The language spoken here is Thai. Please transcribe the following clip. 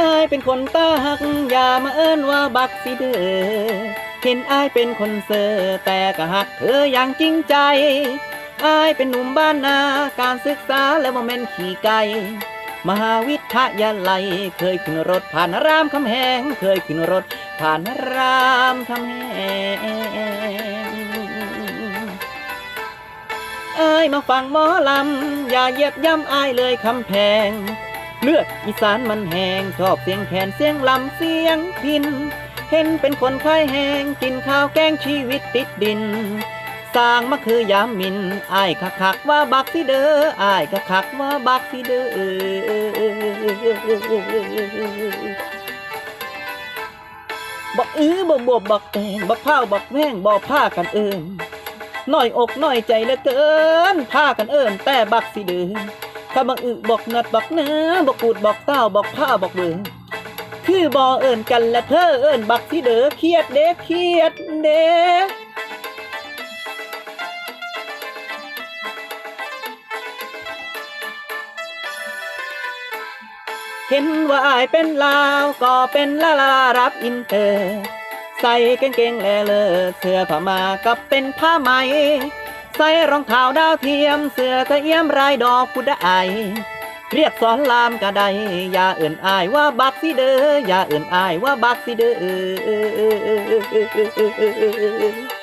อายเป็นคนตาหัก อย่ามาเอิ้นว่าบักสิเด้อเห็นอายเป็นคนเซอแต่ก็หักเธออย่างจริงใจอายเป็นหนุ่มบ้านนา การศึกษาและบ่แม่นขี่ไก่มหาวิทยาลัย เคยขึ้นรถผ่านรามคำแหง เคยขึ้นรถผ่านรามคำแหงเอายมาฟังหมอลำ อย่าเยียบย่ำอายเลยคำแพง เลือดอีสานมันแหงชอบเสียงแขนเสียงลำเสียงพิน เห็นเป็นคนคายแหงกินข้าวแกงชีวิตติดดินสร้างมาคือยามมินอายคักคักว่าบักสิเด้ออายคักคักว่าบักสิเด้อบักอื้อบ่บวบบักแตงบักพ้าบักแม่งบ่ผ้ากันเอิญน้อยอกน้อยใจเหลือเกินผ้ากันเอิญแต่บักสิเด้อ ถ้าบักอึบอกนัดบักเนื้อบักกูดบักเต้าบักผ้าบักเบือคือบ่เอิญกันและเธอเอิญบักสิเด้อเครียดเด้เครียดเด้เห็นว่าอายเป็นลาวก็เป็นลาลารับอินเตอร์ ใส่กางเกงแลเลอเสื้อผ้ามากับเป็นผ้าไหม ใส่รองเท้าดาวเทียม เสื้อกระเอี้ยมรายดอกพุดไอเรียกสอนลามกะไดอย่าเอื่นอายว่าบักสิเด้ออย่าเอื่นอายว่าบักสิเด้อ